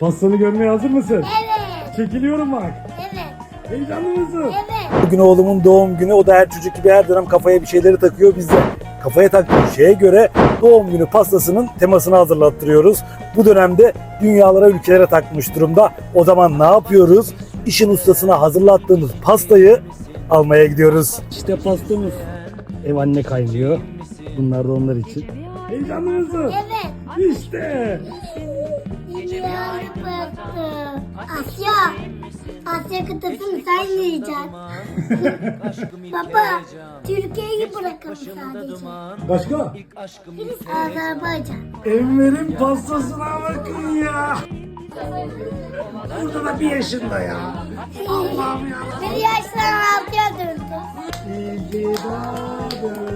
Pastanı görmeye hazır mısın? Evet. Çekiliyorum bak. Evet. Heyecanlı mısın? Evet. Bugün oğlumun doğum günü. O da her çocuk gibi her dönem kafaya bir şeyleri takıyor. Biz de kafaya taktığı şeye göre doğum günü pastasının temasını hazırlattırıyoruz. Bu dönemde dünyalara, ülkelere takmış durumda. O zaman ne yapıyoruz? İşin ustasına hazırlattığımız pastayı almaya gidiyoruz. İşte pastamız. Ev anne kaynıyor. Bunlar da onlar için. Heyecanlı mısın? Evet. İşte. Asya. Asya kıtasını sen yiyeceksin. Baba, Türkiye'yi bırakalım sadece. Başka? Azerbaycan. Enver'in pastasına bakın ya. Burada da bir yaşında ya. Allah'ım ya. Bir yaştan altıya döndü. İyi ki doğdun